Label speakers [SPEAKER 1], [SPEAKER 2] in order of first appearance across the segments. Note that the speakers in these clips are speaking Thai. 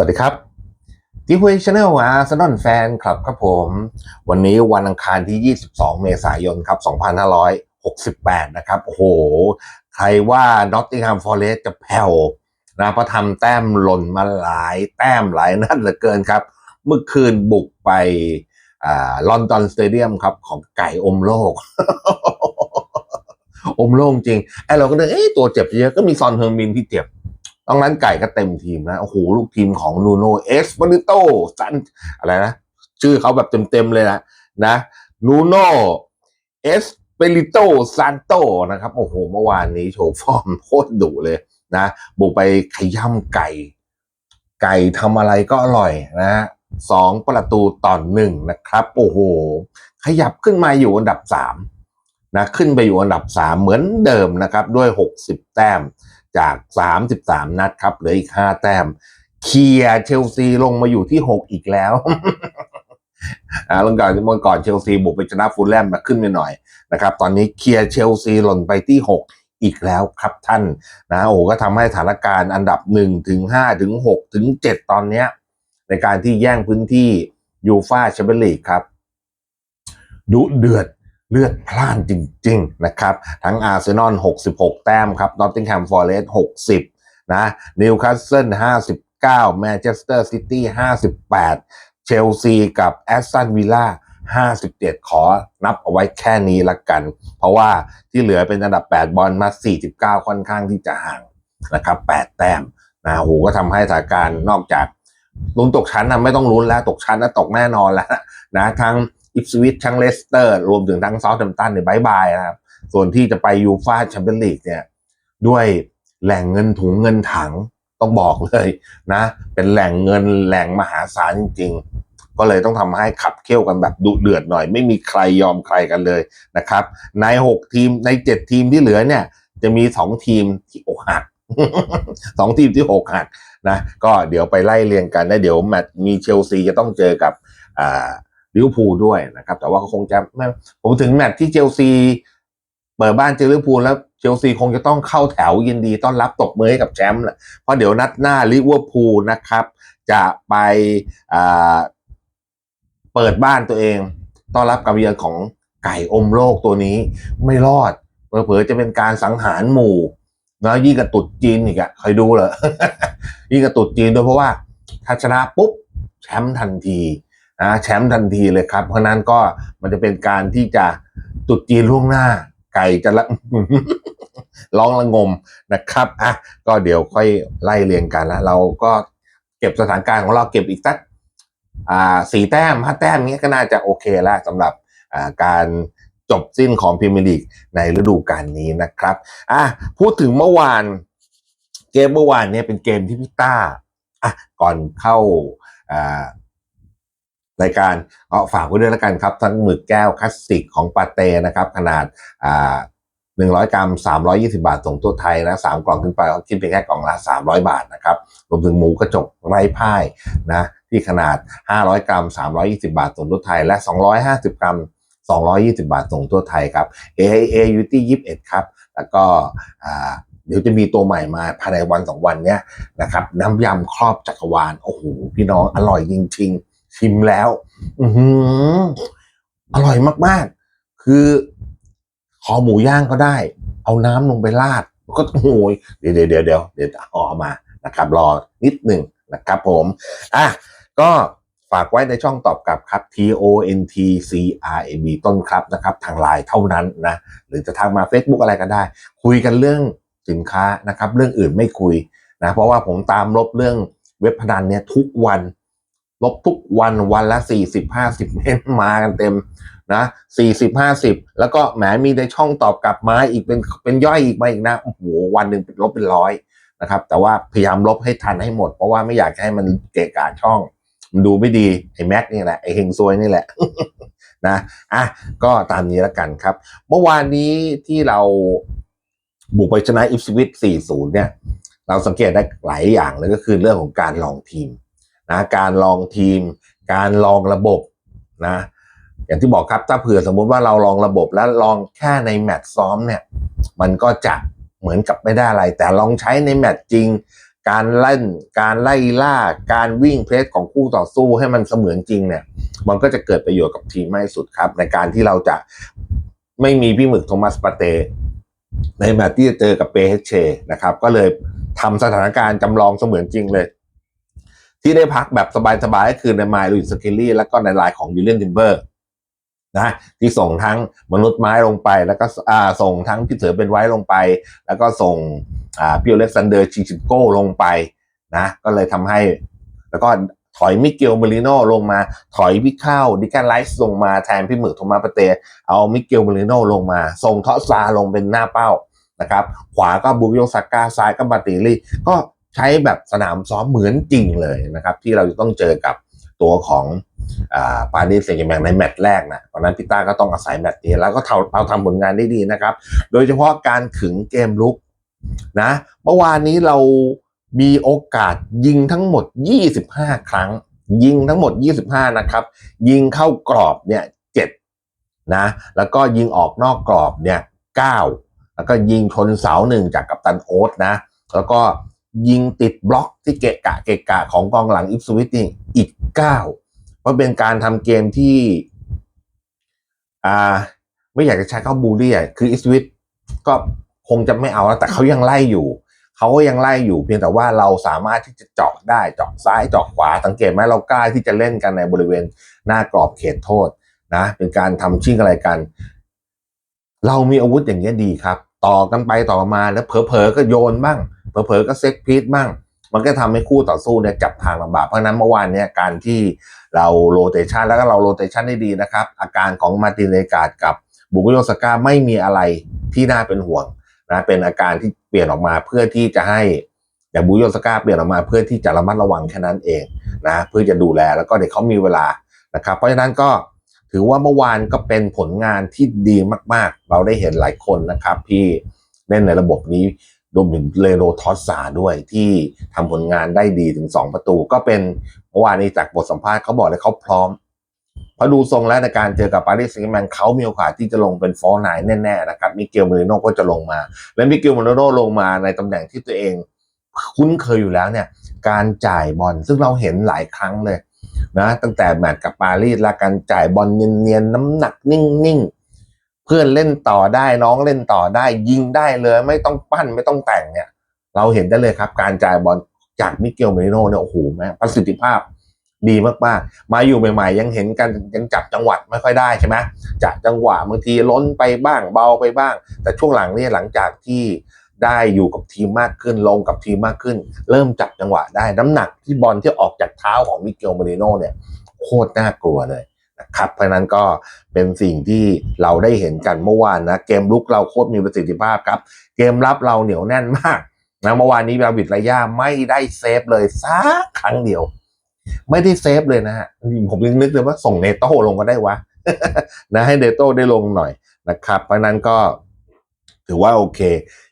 [SPEAKER 1] สวัสดีครับทีวีชาแนลอาร์เซนอลแฟนคลับครับผม วันนี้วันอังคารที่ 22 เมษายนครับ 2568 นะครับ โอ้โห ใครว่านอตติง h ฮมฟอร์เรสจะแผ่วนะเพราะทำแต้มหล่นมาหลายแต้มหลายนัดเหลือเกินครับ เมื่อคืนบุกไปลอนดอนสเตเดียมครับ ของไก่อมโลก อมโลกจริงไอ้เราก็เลยเอ๊ะตัวเจ็บเยอะก็มีซอนเฮอร์มินที่เจ็บ ตรงนั้นไก่ก็เต็มทีมนะโอ้โหลูกทีมของนูโนเอสปาริโตซันอะไรนะ ชื่อเขาแบบเต็มๆเลยนะนะนูโนเอสเปริโตซานโตนะครับ โอ้โห เมื่อวานนี้โชว์ฟอร์มโคตรดุเลยนะ บุกไปขย่ำไก่ ไก่ทำอะไรก็อร่อยนะสองประตูต่อหนึ่งนะครับ โอ้โห ขยับขึ้นมาอยู่อันดับสามนะ ขึ้นไปอยู่อันดับสามเหมือนเดิมนะครับ ด้วยหกสิบแต้ม จาก 33 นัดครับเหลืออีก 5 แต้ม เคลียเชลซีลงมาอยู่ที่ 6 อีกแล้วอ่าเมื่อก่อนเมื่อก่อนเชลซีบุกไปชนะฟูลแลมมาขึ้นไปหน่อยนะครับ ตอนนี้เคลียเชลซีหล่นไปที่ 6อีกแล้วครับท่านนะโอ้ก็ทำให้สถานการณ์อันดับ1ถึง5ถึง6ถึง7ตอนเนี้ย ในการที่แย่งพื้นที่ยูฟาแชมเปี้ยนลีกครับ ดุเดือด เลือดพล่านจริง ๆ นะครับ ทั้งอาร์เซนอล 66 แต้มครับนอตติงแฮมฟอร์เรสต์60 นะนิวคาสเซิล 59 แมนเชสเตอร์ซิตี้ 58 เชลซีกับแอสตันวิลล่า57 ขอนับเอาไว้แค่นี้ละกัน เพราะว่าที่เหลือเป็นอันดับ 8 บอลมา 49 ค่อนข้างที่จะห่างนะครับ 8 แต้มนะโหก็ทำให้สถานการณ์นอกจากลุ้นตกชั้นนะไม่ต้องลุ้นแล้วตกชั้นนะตกแน่นอนแล้วนะทั้ง อิสวิชทั้งเลสเตอร์ รวมถึงทั้งซาท์แฮมป์ตันเนี่ยบายบายนะครับ ส่วนที่จะไปยูฟาแชมเปี้ยนลีกเนี่ยด้วยแหล่งเงินถุงเงินถังต้องบอกเลยนะ เป็นแหล่งเงินแหล่งมหาศาลจริง ๆ ก็เลยต้องทำให้ขับเคี่ยวกันแบบดุเดือดหน่อย ไม่มีใครยอมใครกันเลยนะครับ ใน 6 ทีมใน 7 ทีมที่เหลือเนี่ย จะมี 2 ทีมที่อกหักสองทีมที่อกหักนะ ก็เดี๋ยวไปไล่เรียงกันนะเดี๋ยวแมตช์มีเชลซีจะต้องเจอกับอ่า ลิเวอร์พูลด้วยนะครับ แต่ว่าก็คงจะไม่ผมถึงแมตช์ที่เชลซีเปิดบ้านเจอลิเวอร์พูลแล้วเชลซีคงจะต้องเข้าแถวยินดีต้อนรับตบมือให้กับแชมป์แหละเพราะเดี๋ยวนัดหน้าลิเวอร์พูลนะครับ จะไปเปิดบ้านตัวเอง ต้อนรับการเยือนของไก่อมโลกตัวนี้ไม่รอดเผลอๆจะเป็นการสังหารหมู่แล้วยิ่งกับตุดจีนอีกอะคอยดูเหรอยิ่งกับตุดจีนด้วยเพราะว่าถ้าชนะปุ๊บแชมป์ทันที นะแชมป์ทันทีเลยครับ เพราะนั้นก็มันจะเป็นการที่จะตุดจีนล่วงหน้า ไก่จะละร้องระงมนะครับอะก็เดี๋ยวค่อยไล่เรียงกันแล้วเราก็เก็บสถานการณ์ของเราเก็บอีกสักอ่าสี่แต้มห้าแต้มเงี้ยก็น่าจะโอเคแล้วสำหรับอ่าการจบสิ้นของพรีเมียร์ลีกในฤดูกาลนี้นะครับอะพูดถึงเมื่อวาน เกมเมื่อวานเนี่ยเป็นเกมที่พี่ต้าอะก่อนเข้าอ่า รายการก็ฝากไว้ด้วยแล้วกันครับ ทั้งหมึกแก้วคลาสสิกของปาเต้นะครับ ขนาดอ่า100 กรัม 320 บาทส่งตัวไทยนะสามกล่องขึ้นไปก็คิดเป็นแค่กล่องละ 300 บาทนะครับ รวมถึงหมูกระจกไร้พ่ายนะที่ขนาด 500 กรัม 320 บาทส่งตัวไทย และ 250 กรัม 220 บาทส่งตัวไทยครับ AIA อยู่ที่21 ครับ แล้วก็เดี๋ยวจะมีตัวใหม่มาภายในวันสองวันเนี้ยนะครับ น้ำยำครอบจักรวาล โอ้โห พี่น้องอร่อยจริง ๆ ชิมแล้ว อืออร่อยมากๆ คือคอหมูย่างก็ได้ เอาน้ำลงไปราด ก็โอ้ยเดี๋ยวเดี๋ยวเดี๋ยวเดี๋ยวเดี๋ยวเอาออกมานะครับ รอนิดหนึ่งนะครับผม อะ ก็ฝากไว้ในช่องตอบกลับครับ T O N T C R A B ต้นครับนะครับ ทางไลน์เท่านั้นนะ หรือจะทักมา Facebook อะไรก็ได้ คุยกันเรื่องสินค้านะครับ เรื่องอื่นไม่คุยนะ เพราะว่าผมตามลบเรื่องเว็บพนันเนี่ยทุกวัน ลบทุกวันวันละสี่สิบห้าสิบเมตรมากันเต็มนะสี่สิบห้าสิบแล้วก็แหมมีในช่องตอบกลับมาอีกเป็นเป็นย่อยอีกมาอีกนะโอ้โหวันหนึ่งเป็นลบเป็นร้อยนะครับ แต่ว่าพยายามลบให้ทันให้หมด เพราะว่าไม่อยากให้มันเกะกะช่อง มันดูไม่ดี ไอ้แม็กนี่แหละ ไอ้เฮงซวยนี่แหละนะอะก็ตามนี้แล้วกันครับ เมื่อวานนี้ที่เราบุกไปชนะอิฟสวิต4-0 เนี่ย เราสังเกตได้หลายอย่างเลยก็คือเรื่องของการลองทีม นะการลองทีม การลองระบบนะอย่างที่บอกครับถ้าเผื่อสมมุติว่าเราลองระบบแล้วลองแค่ในแมตช์ซ้อมเนี่ยมันก็จะเหมือนกับไม่ได้อะไร แต่ลองใช้ในแมตช์จริง การเล่นการไล่ล่า การวิ่งเพลสของคู่ต่อสู้ให้มันเสมือนจริงเนี่ยมันก็จะเกิดประโยชน์กับทีมมากที่สุดครับ ในการที่เราจะไม่มีพี่หมึกโทมัสปาเตในแมตช์ที่จะเจอกับเปเฮเชนะครับ ก็เลยทำสถานการณ์จำลองเสมือนจริงเลย ที่ได้พักแบบสบายๆก็คือในไมล์ลุยสกิลลี่แล้วก็ในไลน์ของยูเลียนทิมเบอร์นะที่ส่งทั้งมนุษย์ไม้ลงไป แล้วก็อ่าส่งทั้งพี่เสือเป็นไว้ลงไป แล้วก็ส่งอ่าพิโอเล็กซานเดอร์ชิชิโก้ลงไปนะก็เลยทำให้ แล้วก็ถอยมิเกลเมลิโนลงมา ถอยพี่ข้าดิแกนไลซ์ลงมาแทนพี่หมึกโทมัสปาเต เอามิเกลเมลิโนลงมา ส่งทอสซาลงเป็นหน้าเป้านะครับ ขวาก็บุกโยซาก้าซ้ายก็บาติลี่ก็ ใช้แบบสนามซ้อมเหมือนจริงเลยนะครับ ที่เราจะต้องเจอกับตัวของอปารีสแซงต์แชร์แมงในแมตช์แรกนะตอนนั้นพิต้าก็ต้องอาศัยแมตช์นี้แล้วก็เราเราทำผลงานได้ดีนะครับ โดยเฉพาะการขึงเกมลุกนะเมื่อวานนี้เรามีโอกาสยิงทั้งหมด 25 ครั้ง ยิงทั้งหมด 25 นะครับ ยิงเข้ากรอบเนี่ย7นะแล้วก็ยิงออกนอกกรอบเนี่ย9แล้วก็ยิงชนเสาหนึ่งจากกัปตันโอ๊ตนะแล้วก็ ยิงติดบล็อกที่เกะกะเกะกะของกองหลังอิฟสวิตนี่อีก9เพราะเป็นการทำเกมที่ อ่า ไม่อยากจะใช้เข้าบูลลี่คืออิฟสวิตก็คงจะไม่เอาแล้วแต่เขายังไล่อยู่เขาก็ยังไล่อยู่เพียงแต่ว่าเราสามารถที่จะเจาะได้เจาะซ้ายเจาะขวาสังเกตไหมเรากล้าที่จะเล่นกันในบริเวณหน้ากรอบเขตโทษนะ เป็นการทำชิ่งอะไรกัน เรามีอาวุธอย่างนี้ยดีครับ ต่อกันไปต่อมาแล้วเผลอๆก็โยนบ้าง เผลอๆก็เซ็กพีทบ้างมันก็ทำให้คู่ต่อสู้เนี่ยจับทางลำบากเพราะนั้นเมื่อวานเนี่ยการที่เราโรเตชันแล้วก็เราโรเตชันได้ดีนะครับ อาการของมาตินเลกาดกับบุกโยสกาไม่มีอะไรที่น่าเป็นห่วงนะเป็นอาการที่เปลี่ยนออกมาเพื่อที่จะให้อย่างบุกโยสกาเปลี่ยนออกมาเพื่อที่จะระมัดระวังแค่นั้นเองนะเพื่อจะดูแลแล้วก็เด็กเขามีเวลานะครับ เพราะฉะนั้นก็ถือว่าเมื่อวานก็เป็นผลงานที่ดีมาก ๆ เราได้เห็นหลายคนนะครับที่เล่นในระบบนี้ รวมถึงเลโรทอสซาด้วยที่ทำผลงานได้ดีถึง 2 ประตู ก็เป็นเมื่อวานนี้จากบทสัมภาษณ์เขาบอกเลยเขาพร้อมเพราดูทรงแล้วในการเจอกับปารีสแซงต์แชร์แมงเขามีโอกาสที่จะลงเป็นฟอร์ไนน์แน่ๆนะครับมิเกลเมริโนก็จะลงมา และมิเกลเมริโนลงมาในตำแหน่งที่ตัวเอง คุ้นเคยอยู่แล้วเนี่ย การจ่ายบอลซึ่งเราเห็นหลายครั้งเลยนะตั้งแต่แมตช์กับปารีสและการจ่ายบอลเนียนๆน้ำหนักนิ่งๆ เพื่อนเล่นต่อได้น้องเล่นต่อได้ ยิงได้เลย ไม่ต้องปั้นไม่ต้องแต่งเนี่ย เราเห็นได้เลยครับ การจ่ายบอลจากมิเกลเมริโนเนี่ยโอ้โหแม่ประสิทธิภาพดีมากๆ มาอยู่ใหม่ๆ ยังเห็นกันยังจับจังหวัดไม่ค่อยได้ใช่ไหมจับจังหวะบางทีล้นไปบ้างเบาไปบ้าง แต่ช่วงหลังเนี่ยหลังจากที่ได้อยู่กับทีมมากขึ้นลงกับทีมมากขึ้น เริ่มจับจังหวะได้น้ำหนักที่บอลที่ออกจากเท้าของมิเกลเมริโนเนี่ยโคตรน่ากลัวเลย นะครับเพราะนั้นก็เป็นสิ่งที่เราได้เห็นกันเมื่อวานนะเกมลุกเราโคตรมีประสิทธิภาพครับ เกมรับเราเหนียวแน่นมากนะเมื่อวานนี้ดาวิดระยาไม่ได้เซฟเลยสักครั้งเดียว ไม่ได้เซฟเลยนะฮะผมยังนึกเลยว่าส่งเนโต้ลงก็ได้วะนะให้เนโต้ได้ลงหน่อยนะครับ เพราะฉะนั้นก็ถือว่าโอเค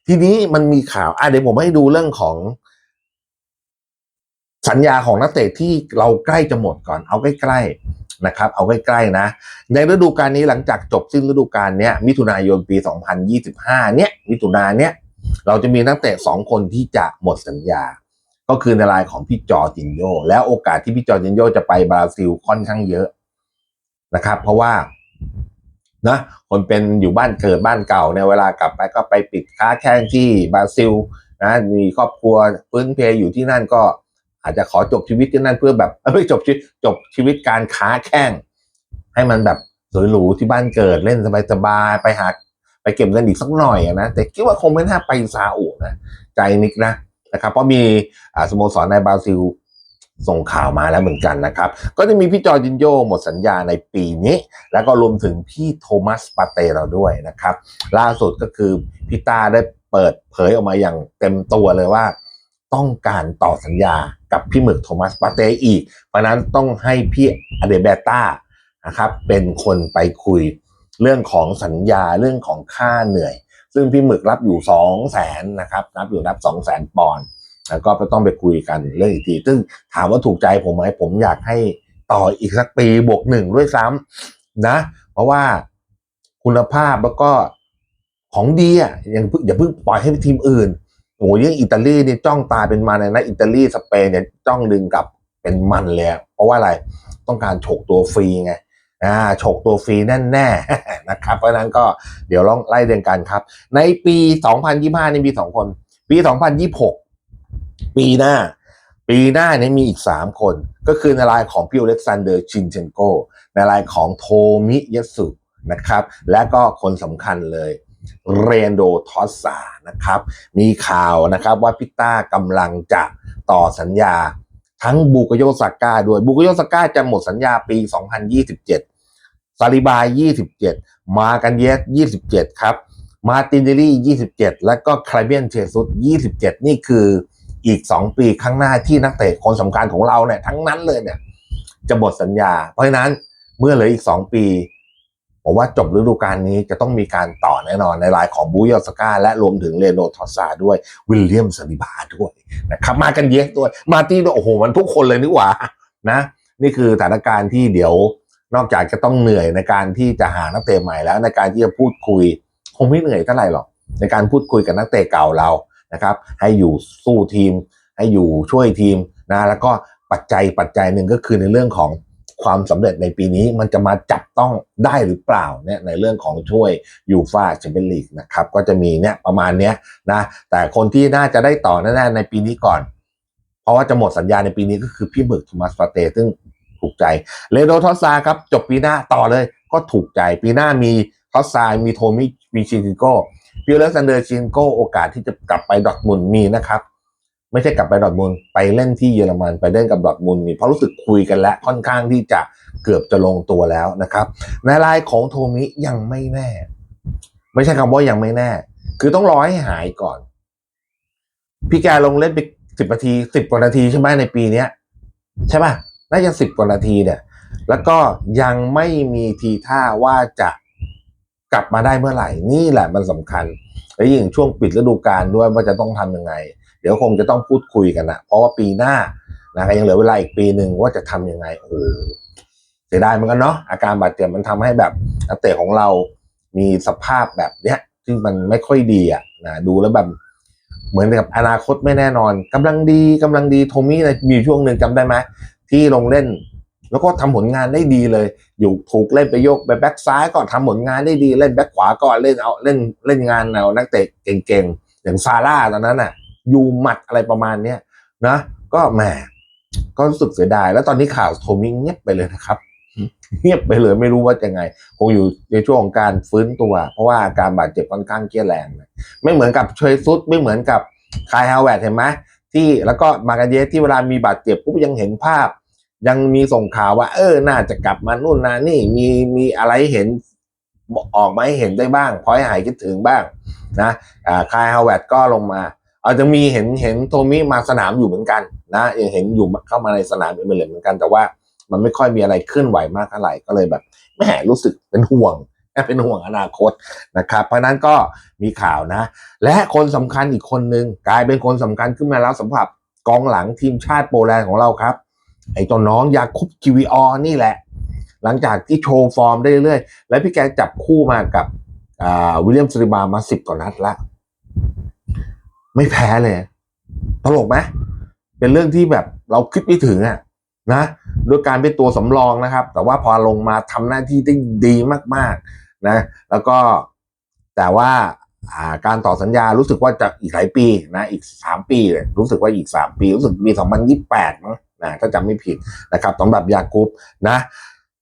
[SPEAKER 1] ทีนี้มันมีข่าวอะเดี๋ยวผมให้ดูเรื่องของ สัญญาของนักเตะที่เราใกล้จะหมดก่อน เอาใกล้ๆ นะครับเอาใกล้ๆนะ ในฤดูกาลนี้หลังจากจบสิ้นฤดูกาลเนี้ยมิถุนายนปี 2025 เนี้ยมิถุนาเนี้ยเราจะมีนักเตะสองคนที่จะหมดสัญญา ก็คือในรายของพี่จอร์จินโย แล้วโอกาสที่พี่จอร์จินโยจะไปบราซิลค่อนข้างเยอะนะครับ เพราะว่านะคนเป็นอยู่บ้านเกิดบ้านเก่าในเวลากลับไปก็ไปปิดค้าแข้งที่บราซิลนะมีครอบครัวพื้นเพอยู่ที่นั่นก็ อาจจะขอจบชีวิตที่นั่นเพื่อแบบเอ้ยไม่จบชีวิตจบชีวิตการค้าแข้งให้มันแบบสวยหรูที่บ้านเกิดเล่นสบายๆไปหาไปเก็บเงินอีกสักหน่อยนะแต่คิดว่าคงไม่น่าไปซาอุนะใจนิกนะนะครับ เพราะมีสโมสรในบราซิลส่งข่าวมาแล้วเหมือนกันนะครับ ก็จะมีพี่จอร์จินโยหมดสัญญาในปีนี้ แล้วก็รวมถึงพี่โทมัสปาเตเราด้วยนะครับ ล่าสุดก็คือพี่ตาได้เปิดเผยออกมาอย่างเต็มตัวเลยว่า ต้องการต่อสัญญากับพี่หมึกโทมัสปาเต้อีก เพราะนั้นต้องให้พี่อเดเบต้านะครับเป็นคนไปคุยเรื่องของสัญญาเรื่องของค่าเหนื่อย ซึ่งพี่หมึกรับอยู่สองแสนนะครับรับอยู่รับสองแสนปอนด์แล้วก็ต้องไปคุยกันเรื่องอีกที ซึ่งถามว่าถูกใจผมไหมผมอยากให้ต่ออีกสักปีบวกหนึ่งด้วยซ้ำนะ เพราะว่าคุณภาพแล้วก็ของดีอะย่าเพิ่งอย่าเพิ่งปล่อยให้ทีมอื่น โอ้ยิ่งอิตาลีนี่จ้องตาเป็นมันเลยนะอิตาลีสเปนเนี่ยจ้องดึงกลับเป็นมันเลยเพราะว่าอะไรต้องการฉกตัวฟรีไงอ่าฉกตัวฟรีแน่ๆนะครับ เพราะนั้นก็เดี๋ยวลองไล่เรียงกันครับ ในปี 2025นี่มีสองคน ปี 2026 ปีหน้า ปีหน้าเนี่ยมีอีก 3 คน ก็คือในรายของพี่อเล็กซานเดอร์ชินเชนโกในรายของโทมิยะสุนะครับ และก็คนสำคัญเลย เรนโดทอสซานะครับ มีข่าวนะครับว่าพิต้ากำลังจะต่อสัญญา ทั้งบูกโยซาก้าด้วยบูกโยซาก้าจะหมดสัญญาปี 2027 ซาลิบาย 27 มากันเยส27 ครับ มาตินเดลี่ 27 แล้วก็คลาเบียนเชซุส27 นี่คืออีก 2 ปีข้างหน้าที่นักเตะคนสำคัญของเราเนี่ยทั้งนั้นเลยเนี่ยจะหมดสัญญา เพราะฉะนั้นเมื่อเหลืออีก 2 ปี ผมว่าจบฤดูกาลนี้จะต้องมีการต่อแน่นอนในรายของบูยอสกาและรวมถึงเรโนทอสซาด้วยวิลเลียมซาลิบาด้วยนะครับมากันเยอะด้วยมาตี้ด้วยโอ้โหมันทุกคนเลยนี่หว่านะนี่คือสถานการณ์ที่เดี๋ยวนอกจากจะต้องเหนื่อยในการที่จะหานักเตะใหม่แล้ว ในการที่จะพูดคุย คงไม่เหนื่อยเท่าไหร่หรอกในการพูดคุยกับนักเตะเก่าเรานะครับ ให้อยู่สู้ทีม ให้อยู่ช่วยทีมนะแล้วก็ปัจจัยปัจจัยหนึ่งก็คือในเรื่องของ ความสำเร็จในปีนี้มันจะมาจับต้องได้หรือเปล่าเนี่ยในเรื่องของช่วยยูฟาแชมเปี้ยนลีกนะครับก็จะมีเนี่ยประมาณเนี้ยนะแต่คนที่น่าจะได้ต่อแน่ๆในปีนี้ก่อน เพราะว่าจะหมดสัญญาในปีนี้ก็คือพี่หมึกทมัสฟาเตซึ่งถูกใจเลโดทอสซาครับจบปีหน้าต่อเลยก็ถูกใจปีหน้ามีทอสซามีโทมิมีชินโก้พิวเลสันเดอร์ชินโก้โอกาสที่จะกลับไปดอร์ทมุนมีนะครับ ไม่ใช่กลับไปดอทมุนไปเล่นที่เยอรมันไปเล่นกับดอทมุนนี่เพราะรู้สึกคุยกันแล้วค่อนข้างที่จะเกือบจะลงตัวแล้วนะครับ ในรายของโทมิยังไม่แน่ ไม่ใช่คำว่ายังไม่แน่ คือต้องรอให้หายก่อน พี่แกลงเล่นไปสิบนาทีสิบกว่านาทีใช่ไหมในปีเนี้ย ใช่ป่ะน่าจะสิบกว่านาทีเนี่ย แล้วก็ยังไม่มีทีท่าว่าจะกลับมาได้เมื่อไหร่นี่แหละมันสำคัญและยิ่งช่วงปิดฤดูกาลด้วยว่าจะต้องทำยังไง ดี๋ยวคงจะต้องพูดคุยกันนะเพราะว่าปีหน้านะยังเหลือเวลาอีกปีหนึ่งว่าจะทำยังไงโอ้เสียดายเหมือนกันเนาะอาการบาดเจ็บมันทำให้แบบนักเตะของเรามีสภาพแบบเนี้ยที่มันไม่ค่อยดีอะนะดูแล้วแบบเหมือนกับอนาคตไม่แน่นอนกำลังดีกำลังดีโทมี่นะมีช่วงหนึ่งจำได้ไหมที่ลงเล่น แล้วก็ทำผลงานได้ดีเลย อยู่ถูกเล่นไปโยกไปแบ็กซ้ายก็ทำผลงานได้ดีเล่นแบ็กขวาก็เล่นเอาเล่นเล่นงานเอานักเตะเก่งๆอย่างซาร่าตอนนั้นน่ะ ยูหมัดอะไรประมาณเนี้ยนะก็แหมก็รู้สึกเสียดาย แล้วตอนนี้ข่าวโทมิงเงียบไปเลยนะครับ เงียบไปเลยไม่รู้ว่าจะไง คงอยู่ในช่วงของการฟื้นตัว เพราะว่าอาการบาดเจ็บค่อนข้างเกี้ยแรงนะไม่เหมือนกับเชยซุดไม่เหมือนกับคายฮาวเวร์ดเห็นไหมที่แล้วก็มากันเยสที่เวลามีบาดเจ็บปุ๊บยังเห็นภาพ ยังมีส่งข่าวว่า เออ น่าจะกลับมานู่นนานี่มีมีอะไรเห็นออกมาให้เห็นได้บ้างพอให้หายคิดถึงบ้างนะคายฮาวเวร์ดก็ลงมา อาจจะมีเห็นเห็นโทมิมาสนามอยู่เหมือนกันนะยังเห็นอยู่เข้ามาในสนามเอเมเรตเหมือนกันแต่ว่ามันไม่ค่อยมีอะไรเคลื่อนไหวมากเท่าไหร่ก็เลยแบบแหม่รู้สึกเป็นห่วงเป็นห่วงอนาคตนะครับ เพราะนั้นก็มีข่าวนะ และคนสำคัญอีกคนนึงกลายเป็นคนสำคัญขึ้นมาแล้วสำหรับกองหลังทีมชาติโปแลนด์ของเราครับ ไอ้ตัวน้องยาคุปจิวิออนี่แหละ หลังจากที่โชว์ฟอร์มได้เรื่อยๆ และพี่แกจับคู่มากับอ่าวิลเลียมซริบามาสิบกว่านัดละ ไม่แพ้เลย ตลกไหมเป็นเรื่องที่แบบเราคิดไม่ถึงอะนะโดยการเป็นตัวสำรองนะครับ แต่ว่าพอลงมาทำหน้าที่ได้ดีมากๆนะ แล้วก็แต่ว่าการต่อสัญญารู้สึกว่าจะอีกหลายปีนะอีกสามปีเลยรู้สึกว่าอีกสามปีรู้สึกปีสองพันยี่แปดมั้งนะถ้าจำไม่ผิดนะครับสำหรับยากุปนะ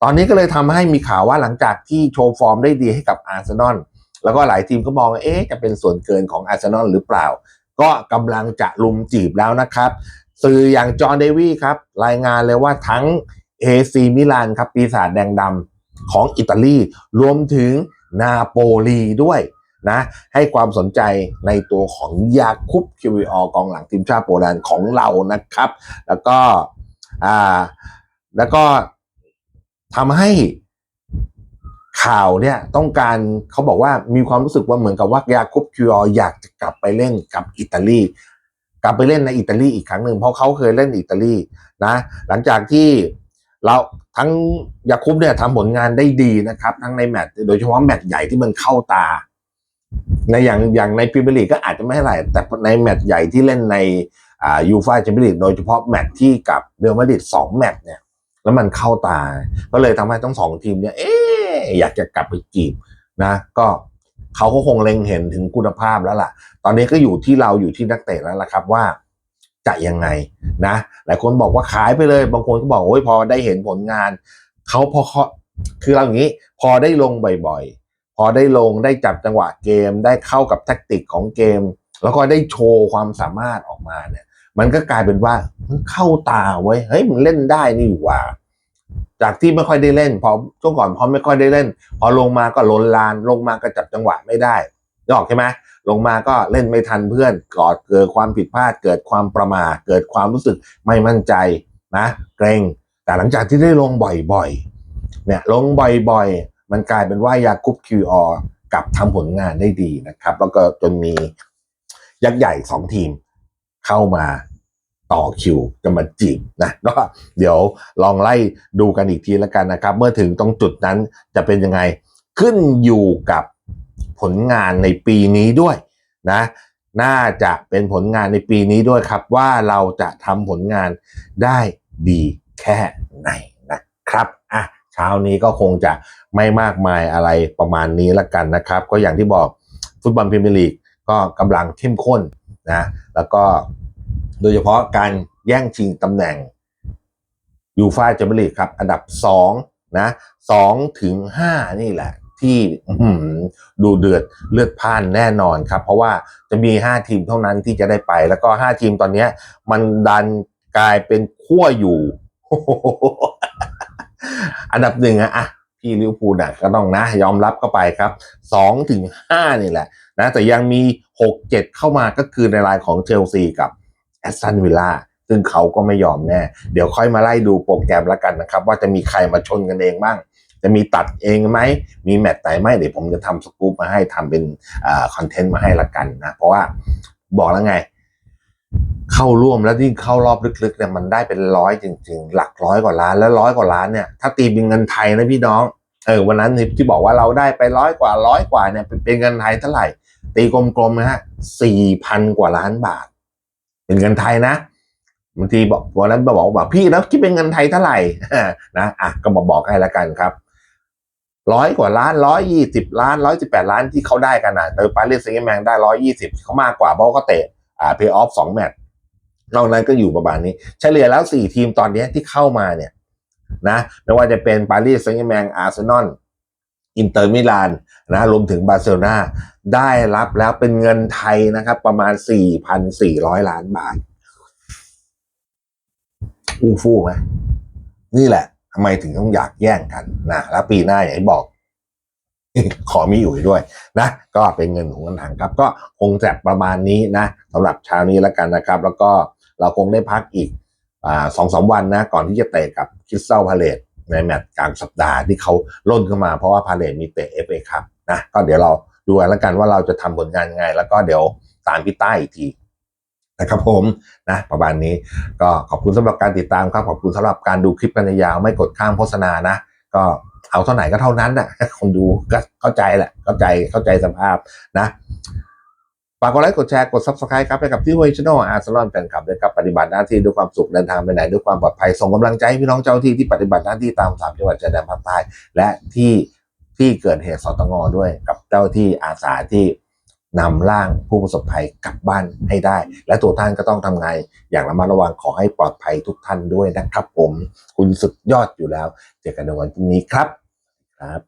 [SPEAKER 1] ตอนนี้ก็เลยทำให้มีข่าวว่าหลังจากที่โชว์ฟอร์มได้ดีให้กับอาร์เซนอลแล้วก็หลายทีมก็มองว่าเอ๊ะจะเป็นส่วนเกินของอาร์เซนอลหรือเปล่า ก็กำลังจะลุมจีบแล้วนะครับ สื่ออย่างจอห์นเดวี่ครับรายงานเลยว่าทั้ง AC มิลานครับปีศาจแดงดำของอิตาลีรวมถึงนาโปลีด้วยนะให้ความสนใจในตัวของยาคุปคิวิออกองหลังทีมชาติโปแลนด์ของเรานะครับ แล้วก็อ่าแล้วก็ทำให้ ข่าวเนี่ยต้องการเขาบอกว่ามีความรู้สึกว่าเหมือนกับว่ายาคุปคิวออยากจะกลับไปเล่นกับอิตาลีกลับไปเล่นในอิตาลีอีกครั้งหนึ่งเพราะเขาเคยเล่นอิตาลีนะหลังจากที่เราทั้งยาคุปเนี่ยทำผลงานได้ดีนะครับ ทั้งในแมตช์โดยเฉพาะแมตช์ใหญ่ที่มันเข้าตา ในอย่างอย่างในพรีเมียร์ลีกก็อาจจะไม่เท่าไหร่แต่ในแมตช์ใหญ่ที่เล่นในอ่ายูฟ่าแชมเปี้ยนลีกโดยเฉพาะแมตช์ที่กับเรอัลมาดริดสองแมตช์เนี่ยแล้วมันเข้าตา ก็เลยทำให้ทั้งสองทีมเนี่ยเอ๊ะ อยากจะกลับไปจีบนะ ก็เขาก็คงเล็งเห็นถึงคุณภาพแล้วล่ะ ตอนนี้ก็อยู่ที่เราอยู่ที่นักเตะแล้วล่ะครับว่าจะยังไงนะ หลายคนบอกว่าขายไปเลย บางคนก็บอกโอ้ยพอได้เห็นผลงานเขาพอเขาคือเราอย่างนี้ พอได้ลงบ่อยๆ พอได้ลงได้จับจังหวะเกม ได้เข้ากับแทคติกของเกม แล้วก็ได้โชว์ความสามารถออกมาเนี่ย มันก็กลายเป็นว่ามันเข้าตาเว้เฮ้ยมึงเล่นได้นี่หว่า จากที่ไม่ค่อยได้เล่นพอช่วงก่อนพอไม่ค่อยได้เล่น พอลงมาก็ล้นลาน ลงมาก็จับจังหวะไม่ได้นึกออกใช่ไหมลงมาก็เล่นไม่ทันเพื่อนก่อเกิดความผิดพลาด เกิดความประมาทเกิดความรู้สึกไม่มั่นใจนะเกรงแต่หลังจากที่ได้ลงบ่อยๆเนี่ยลงบ่อยๆ มันกลายเป็นว่ายากุบคิวออกลับทำผลงานได้ดีนะครับ แล้วก็จนมียักษ์ใหญ่สองทีมเข้ามา ต่อคิวจะมาจีบนะก็เดี๋ยวลองไล่ดูกันอีกทีแล้วกันนะครับ เมื่อถึงตรงจุดนั้นจะเป็นยังไงขึ้นอยู่กับผลงานในปีนี้ด้วยนะน่าจะเป็นผลงานในปีนี้ด้วยครับ ว่าเราจะทำผลงานได้ดีแค่ไหนนะครับอะเช้านี้ก็คงจะไม่มากมายอะไรประมาณนี้ละกันนะครับ ก็อย่างที่บอกฟุตบอลพรีเมียร์ลีกก็กำลังเข้มข้นนะแล้วก็ โดยเฉพาะการแย่งชิงตำแหน่งยูฟ่าแชมเปี้ยนลีกครับ อันดับ2นะ2ถึง5นี่แหละ ที่ดูเดือดเลือดพ่านแน่นอนครับ เพราะว่าจะมี 5 ทีมเท่านั้นที่จะได้ไป แล้วก็ 5 ทีมตอนนี้มันดันกลายเป็นขั้วอยู่ อันดับหนึ่งอะพี่ลิเวอร์พูลน่ะก็ต้องนะ ยอมรับเข้าไปครับสองถึงห้านี่แหละนะแต่ยังมีหกเจ็ดเข้ามาก็คือในรายของเชลซีกับ แอสตันวิลล่าซึ่งเขาก็ไม่ยอมแน่ เดี๋ยวค่อยมาไล่ดูโปรแกรมแล้วกันนะครับ ว่าจะมีใครมาชนกันเองบ้าง จะมีตัดเองไหม มีแมตช์ไหนไหมเดี๋ยวผมจะทำสกู๊ปมาให้ทำเป็นอคอนเทนต์มาให้ละกันนะ เพราะว่าบอกแล้วไง เข้าร่วมแล้วยิ่เข้ารอบลึกๆเนี่ยมันได้เป็นร้อยจริง ๆ หลักร้อยกว่าล้านแล้วร้อยกว่าล้านเนี่ยถ้าตีเป็นเงินไทยนะพี่น้องเออวันนั้นที่บอกว่าเราได้ไปร้อยกว่าร้อยกว่าเนี่ยเป็นเป็นเงินไทยเท่าไหร่ ตีกลมๆนะฮะสี่พันกว่าล้านบาท เป็นเงินไทยนะบางทีบอกวันนั้นบอกว่าพี่แล้วคิดเป็นเงินไทยเท่าไหร่นะอะก็มาบอกให้ละกันครับร้อยกว่าล้านร้อยยี่สิบล้านร้อยสิบแปดล้านที่เขาได้กันอะโดยปารีสแซงต์แมงได้ร้อยยี่สิบเขามากกว่าเพราะเขาเตะอ่าเพย์ออฟสองแมตช์นอกนั้นก็อยู่ประมาณนี้ เฉลี่ยแล้วสี่ทีมตอนนี้ที่เข้ามาเนี่ยนะไม่ว่าจะเป็นปารีสแซงต์แมงอาร์เซนอล อินเตอร์มิลานนะรวมถึงบาร์เซโลนาได้รับแล้วเป็นเงินไทยนะครับ ประมาณ 4,400 ล้านบาทอู้ฟู่ไหมนี่แหละทำไมถึงต้องอยากแย่งกันนะแล้วปีหน้าอย่างที่บอก ขอมีอยู่ด้วยนะ ก็เป็นเงินของเงินถังครับ ก็คงจะประมาณนี้นะสำหรับเช้านี้แล้วกันนะครับ แล้วก็เราคงได้พักอีกสองสามวันนะ ก่อนที่จะเตะกับคิสตัลพาเลต ในแมตช์กลางสัปดาห์ที่เขาล่นขึ้นมาเพราะว่าพาเลตมีเตะเอฟเอคัพนะก็เดี๋ยวเราดูกันแล้วกันว่าเราจะทำผลงานยังไง แล้วก็เดี๋ยวตามพี่ใต้อีกทีนะครับผมนะประมาณนี้ก็ขอบคุณสำหรับการติดตามครับ ขอบคุณสำหรับการดูคลิปกันยาวไม่กดข้ามโฆษณานะ ก็เอาเท่าไหร่ก็เท่านั้นนะคนดูก็เข้าใจแหละเข้าใจเข้าใจสภาพนะ ฝากกดไลค์กดแชร์กด subscribe ครับไปกับที่เวช n น l อาร์ซลอนแฟนคลับด้วยครับปฏิบัติหน้าที่ด้วยความสุขเดินทางไปไหนด้วยความปลอดภัยส่งกำลังใจให้พี่น้องเจ้าที่ที่ปฏิบัติหน้าที่ตามสามจังหวัดชายแดนภาคใต้และที่ที่เกิดเหตุสตงด้วยกับเจ้าที่อาสาที่นำร่างผู้ประสบภัยกลับบ้านให้ได้ และตัวท่านก็ต้องทำไง อย่างระมัดระวังขอให้ปลอดภัยทุกท่านด้วยนะครับผม คุณสุดยอดอยู่แล้ว เจอกันในวันพรุ่งนี้ครับครับ